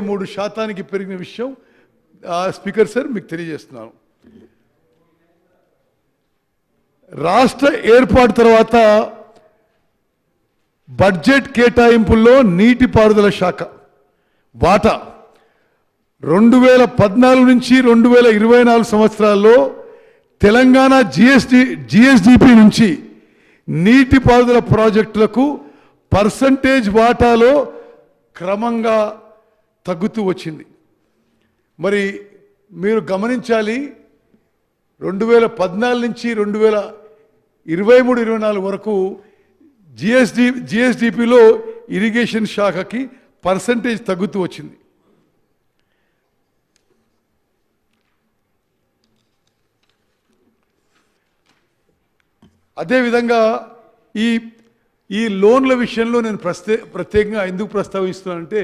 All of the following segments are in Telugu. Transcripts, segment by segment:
మూడు శాతానికి పెరిగిన విషయం స్పీకర్ సార్ మీకు తెలియజేస్తున్నాను. రాష్ట్ర ఏర్పాటు తర్వాత బడ్జెట్ కేటాయింపుల్లో నీటిపారుదల శాఖ వాటా రెండు వేల పద్నాలుగు నుంచి రెండు వేల ఇరవై నాలుగు సంవత్సరాల్లో తెలంగాణ జిఎస్డి జిఎస్డిపి నుంచి నీటిపారుదల ప్రాజెక్టులకు పర్సంటేజ్ వాటాలో క్రమంగా తగ్గుతూ వచ్చింది. మరి మీరు గమనించాలి రెండు వేల పద్నాలుగు నుంచి రెండు వేల ఇరవై మూడు ఇరవై నాలుగు వరకు జిఎస్డి జిఎస్డిపిలో ఇరిగేషన్ శాఖకి పర్సంటేజ్ తగ్గుతూ వచ్చింది. అదేవిధంగా ఈ ఈ లోన్ల విషయంలో నేను ప్రస్తే ప్రత్యేకంగా ఎందుకు ప్రస్తావిస్తున్నానంటే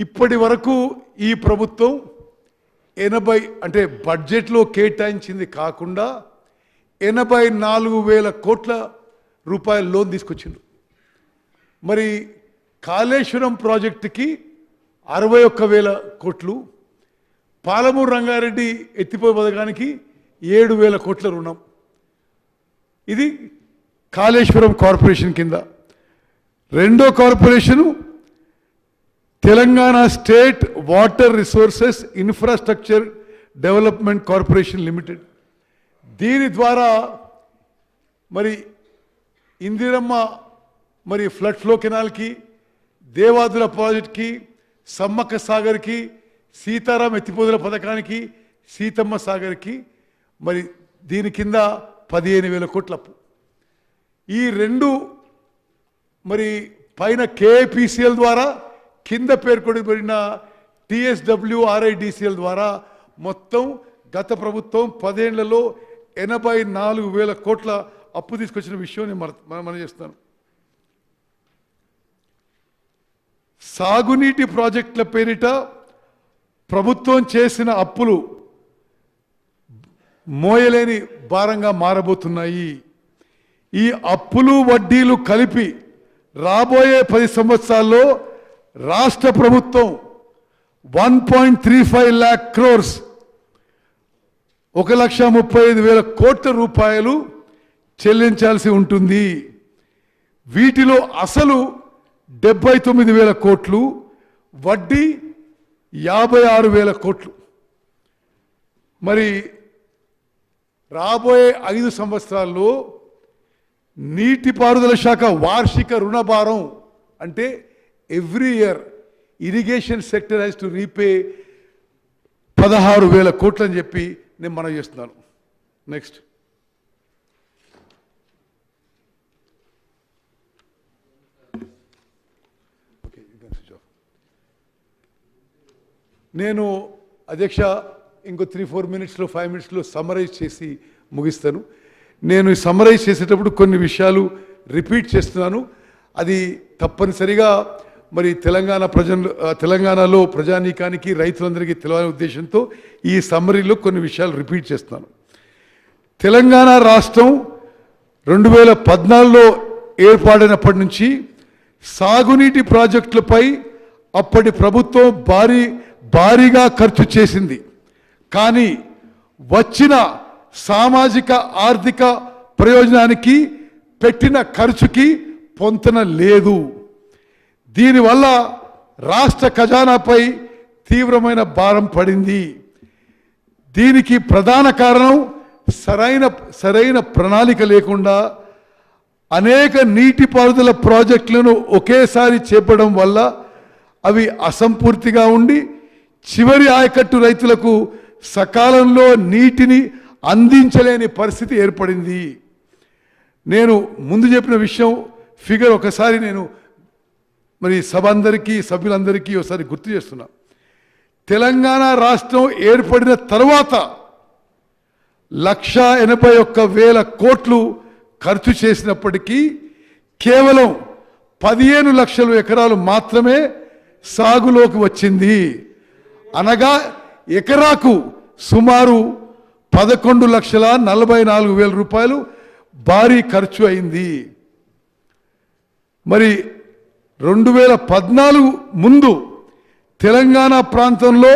ఇప్పటి వరకు ఈ ప్రభుత్వం ఎనభై అంటే బడ్జెట్లో కేటాయించింది కాకుండా ఎనభై నాలుగు వేల కోట్ల రూపాయల లోన్ తీసుకొచ్చిండు మరి కాళేశ్వరం ప్రాజెక్టుకి అరవై ఒక్క వేల కోట్లు పాలమూరు రంగారెడ్డి ఎత్తిపోయి పథకానికి ఏడు వేల కోట్ల రుణం. ఇది కాళేశ్వరం కార్పొరేషన్ కింద. రెండో corporation Telangana state water resources infrastructure development corporation limited. దీని ద్వారా మరి ఇందిరమ్మ మరి ఫ్లడ్ ఫ్లో కెనాల్కి దేవాదుల ప్రాజెక్ట్కి సమ్మక్క సాగర్కి సీతారాం ఎత్తిపోదుల పథకానికి సీతమ్మ సాగర్కి మరి దీని కింద పదిహేను వేల కోట్ల అప్పు. ఈ రెండు మరి పైన కేపీసీఎల్ ద్వారా కింద పేర్కొనబడిన టిఎస్డబ్ల్యూఆర్ఐడిసిఎల్ ద్వారా మొత్తం గత ప్రభుత్వం పదేళ్ళలో ఎనభై నాలుగు వేల కోట్ల అప్పు తీసుకొచ్చిన విషయం నేను మన మన- మనం చేస్తాను సాగునీటి ప్రాజెక్టుల పేరిట ప్రభుత్వం చేసిన అప్పులు మోయలేని భారంగా మారబోతున్నాయి. ఈ అప్పులు వడ్డీలు కలిపి రాబోయే పది సంవత్సరాల్లో రాష్ట్ర ప్రభుత్వం one point three five lakh crores ఒక లక్ష ముప్పై ఐదు వేల కోట్ల రూపాయలు చెల్లించాల్సి ఉంటుంది. వీటిలో అసలు డెబ్బై తొమ్మిది వేల కోట్లు వడ్డీ యాభై ఆరు వేల కోట్లు. మరి రాబోయే ఐదు సంవత్సరాల్లో నీటిపారుదల శాఖ వార్షిక రుణభారం అంటే every year irrigation sector has to repay పదహారు వేల కోట్లు అని చెప్పి నేను మనం చేస్తున్నాను. నెక్స్ట్ నేను అధ్యక్ష ఇంకో త్రీ ఫోర్ మినిట్స్లో ఫైవ్ మినిట్స్లో సమ్మరైజ్ చేసి ముగిస్తాను. నేను ఈ సమ్మరైజ్ చేసేటప్పుడు కొన్ని విషయాలు రిపీట్ చేస్తున్నాను. అది తప్పనిసరిగా మరి తెలంగాణ ప్రజలు తెలంగాణలో ప్రజానీకానికి రైతులందరికీ తెలియాలనే ఉద్దేశంతో ఈ సమ్మరీలో కొన్ని విషయాలు రిపీట్ చేస్తున్నాను. తెలంగాణ రాష్ట్రం రెండు వేల పద్నాలుగులో ఏర్పాటైనప్పటి నుంచి సాగునీటి ప్రాజెక్టులపై అప్పటి ప్రభుత్వం భారీ భారీగా ఖర్చు చేసింది. కానీ వచ్చిన సామాజిక ఆర్థిక ప్రయోజనానికి పెట్టిన ఖర్చుకి పొంతన లేదు. దీనివల్ల రాష్ట్ర ఖజానాపై తీవ్రమైన భారం పడింది. దీనికి ప్రధాన కారణం సరైన సరైన ప్రణాళిక లేకుండా అనేక నీటిపారుదల ప్రాజెక్టులను ఒకేసారి చేపడం వల్ల అవి అసంపూర్తిగా ఉండి చివరి ఆయకట్టు రైతులకు సకాలంలో నీటిని అందించలేని పరిస్థితి ఏర్పడింది. నేను ముందు చెప్పిన విషయం ఫిగర్ ఒకసారి నేను మరి సభ అందరికీ సభ్యులందరికీ ఒకసారి గుర్తు చేస్తున్నా. తెలంగాణ రాష్ట్రం ఏర్పడిన తర్వాత లక్ష ఎనభై ఒక్క వేల కోట్లు ఖర్చు చేసినప్పటికీ కేవలం పదిహేను లక్షల ఎకరాలు మాత్రమే సాగులోకి వచ్చింది. అనగా ఎకరాకు సుమారు పదకొండు లక్షల నలభై నాలుగు వేల రూపాయలు భారీ ఖర్చు అయింది. మరి రెండు వేల పద్నాలుగు ముందు తెలంగాణ ప్రాంతంలో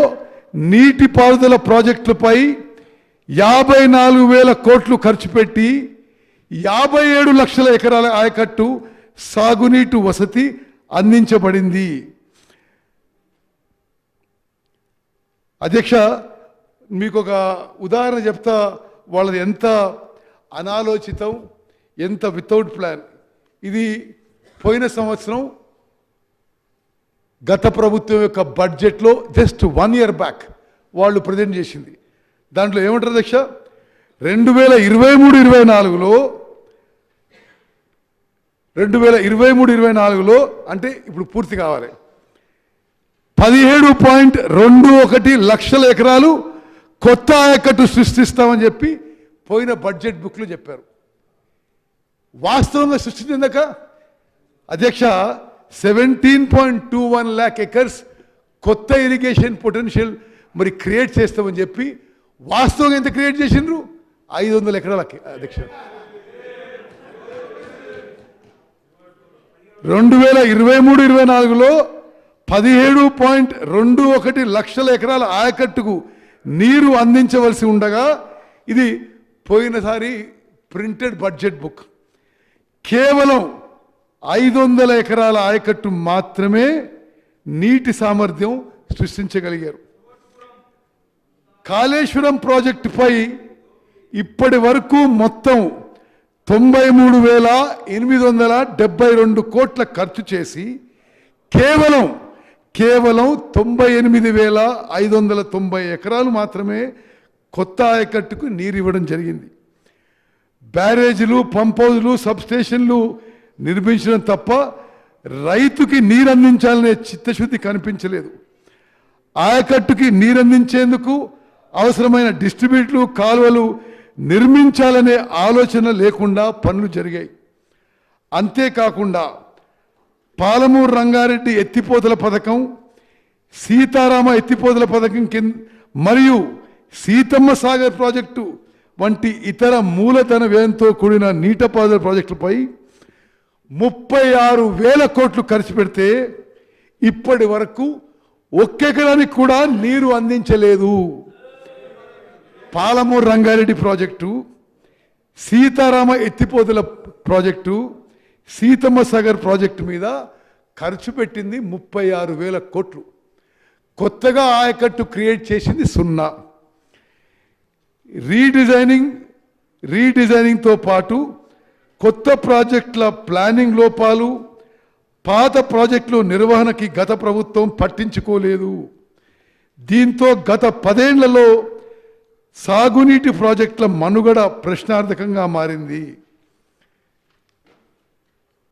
నీటిపారుదల ప్రాజెక్టులపై యాభై నాలుగు వేల కోట్లు ఖర్చు పెట్టి యాభై ఏడు లక్షల ఎకరాల ఆయకట్టు సాగునీటి వసతి అందించబడింది. అధ్యక్ష మీకు ఒక ఉదాహరణ చెప్తా వాళ్ళది ఎంత అనాలోచితం ఎంత వితౌట్ ప్లాన్ ఇది పోయిన సంవత్సరం గత ప్రభుత్వం యొక్క బడ్జెట్లో జస్ట్ వన్ ఇయర్ బ్యాక్ వాళ్ళు ప్రజెంట్ చేసింది. దాంట్లో ఏమంటారు అధ్యక్ష? రెండు వేల ఇరవై మూడు ఇరవై నాలుగులో రెండు వేల ఇరవై మూడు ఇరవై నాలుగులో అంటే ఇప్పుడు పూర్తి కావాలి. పదిహేడు పాయింట్ రెండు ఒకటి లక్షల ఎకరాలు కొత్త ఆయకట్టు సృష్టిస్తామని చెప్పి పోయిన బడ్జెట్ బుక్లో చెప్పారు. వాస్తవంగా సృష్టించిందాక అధ్యక్ష seventeen point two one lakh acres కొత్త ఇరిగేషన్ పొటెన్షియల్ మరి క్రియేట్ చేస్తామని చెప్పి వాస్తవంగా ఎంత క్రియేట్ చేసిండ్రు? ఐదు వందల ఎకరాలకి అధ్యక్ష. రెండు వేల ఇరవై మూడు ఇరవై నాలుగులో పదిహేడు పాయింట్ రెండు ఒకటి లక్షల ఎకరాల ఆయకట్టుకు నీరు అందించవలసి ఉండగా ఇది పోయినసారి ప్రింటెడ్ బడ్జెట్ బుక్ కేవలం ఐదు వందల ఎకరాల ఆయకట్టు మాత్రమే నీటి సామర్థ్యం సృష్టించగలిగారు. కాళేశ్వరం ప్రాజెక్టుపై ఇప్పటి వరకు మొత్తం తొంభై మూడు వేల ఎనిమిది వందల డెబ్బై రెండు కోట్ల ఖర్చు చేసి కేవలం కేవలం తొంభై ఎనిమిది వేల ఐదు వందల తొంభై ఎకరాలు మాత్రమే కొత్త ఆయకట్టుకు నీరు ఇవ్వడం జరిగింది. బ్యారేజీలు పంప్ హౌజులు సబ్ స్టేషన్లు నిర్మించడం తప్ప రైతుకి నీరు అందించాలనే చిత్తశుద్ధి కనిపించలేదు. ఆయకట్టుకి నీరు అందించేందుకు అవసరమైన డిస్ట్రిబ్యూట్లు కాలువలు నిర్మించాలనే ఆలోచన లేకుండా పనులు జరిగాయి. అంతేకాకుండా పాలమూరు రంగారెడ్డి ఎత్తిపోతల పథకం సీతారామ ఎత్తిపోతల పథకం కింద మరియు సీతమ్మ సాగర్ ప్రాజెక్టు వంటి ఇతర మూలధన వ్యయంతో కూడిన నీటిపారుదల ప్రాజెక్టులపై ముప్పై ఆరు వేల కోట్లు ఖర్చు పెడితే ఇప్పటి వరకు ఒక్కెకరానికి కూడా నీరు అందించలేదు. పాలమూరు రంగారెడ్డి ప్రాజెక్టు సీతారామ ఎత్తిపోతుల ప్రాజెక్టు సీతమ్మ సాగర్ ప్రాజెక్టు మీద ఖర్చు పెట్టింది ముప్పై ఆరు వేల కోట్లు. కొత్తగా ఆయకట్టు క్రియేట్ చేసింది సున్నా. రీడిజైనింగ్ రీడిజైనింగ్తో పాటు కొత్త ప్రాజెక్టుల ప్లానింగ్ లోపాలు పాత ప్రాజెక్టుల నిర్వహణకి గత ప్రభుత్వం పట్టించుకోలేదు. దీంతో గత పదేళ్ళలో సాగునీటి ప్రాజెక్టుల మనుగడ ప్రశ్నార్థకంగా మారింది.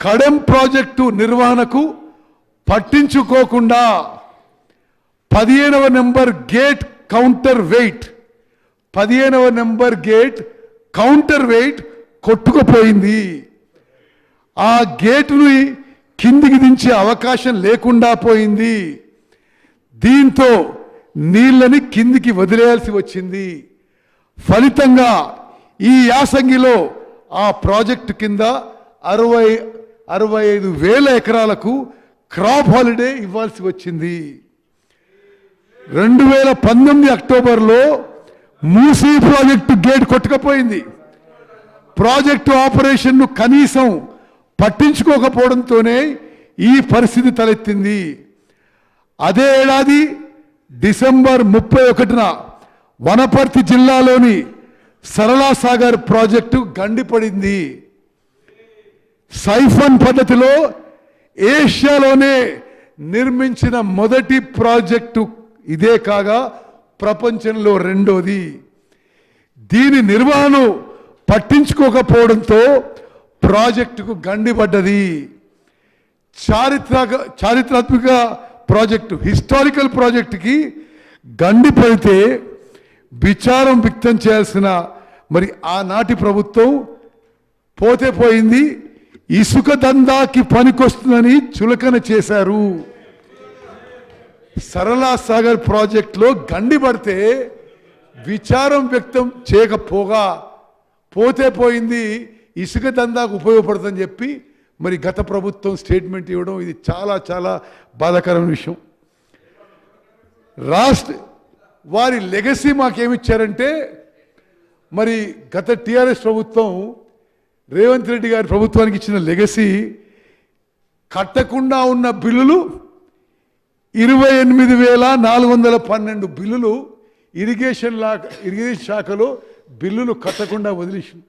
కడెం ప్రాజెక్టు నిర్వహణకు పట్టించుకోకుండా పదిహేనవ నెంబర్ గేట్ కౌంటర్ వెయిట్ పదిహేనవ నెంబర్ గేట్ కౌంటర్ వెయిట్ కొట్టుకుపోయింది. ఆ గేటుని కిందికి దించే అవకాశం లేకుండా పోయింది. దీంతో నీళ్ళని కిందికి వదిలేయాల్సి వచ్చింది. ఫలితంగా ఈ యాసంగిలో ఆ ప్రాజెక్టు కింద అరవై అరవై ఐదు వేల ఎకరాలకు క్రాప్ హాలిడే ఇవ్వాల్సి వచ్చింది. రెండు వేల పంతొమ్మిది అక్టోబర్లో మూసీ ప్రాజెక్టు గేట్ కొట్టుకపోయింది. ప్రాజెక్టు ఆపరేషన్ను కనీసం పట్టించుకోకపోవడంతోనే ఈ పరిస్థితి తలెత్తింది. అదే ఏడాది డిసెంబర్ ముప్పై ఒకటిన వనపర్తి జిల్లాలోని సరళా సాగర్ ప్రాజెక్టు గండిపడింది. సైఫన్ పద్ధతిలో ఏషియాలోనే నిర్మించిన మొదటి ప్రాజెక్టు ఇదే కాగా ప్రపంచంలో రెండోది. దీని నిర్వహణ పట్టించుకోకపోవడంతో ప్రాజెక్టుకు గండిపడ్డది. చారిత్రక చారిత్రాత్మక ప్రాజెక్టు హిస్టారికల్ ప్రాజెక్టుకి గండిపడితే విచారం వ్యక్తం చేయాల్సిన మరి ఆనాటి ప్రభుత్వం పోతే పోయింది. ఇసుక దందాకి పనికొస్తుందని చులకన చేశారు. సరళా సాగర్ ప్రాజెక్టులో గండి పడితే విచారం వ్యక్తం చేయకపోగా పోతే పోయింది ఇసుక దందాకు ఉపయోగపడుతుందని చెప్పి మరి గత ప్రభుత్వం స్టేట్మెంట్ ఇవ్వడం ఇది చాలా చాలా బాధాకరమైన విషయం. రాష్ట్ర వారి లెగసీ మాకేమిచ్చారంటే మరి గత టీఆర్ఎస్ ప్రభుత్వం రేవంత్ రెడ్డి గారి ప్రభుత్వానికి ఇచ్చిన లెగసీ కట్టకుండా ఉన్న బిల్లులు ఇరవై ఎనిమిది వేల నాలుగు వందల పన్నెండు బిల్లులు ఇరిగేషన్ లా ఇరిగేషన్ శాఖలో బిల్లులు కట్టకుండా వదిలేసింది.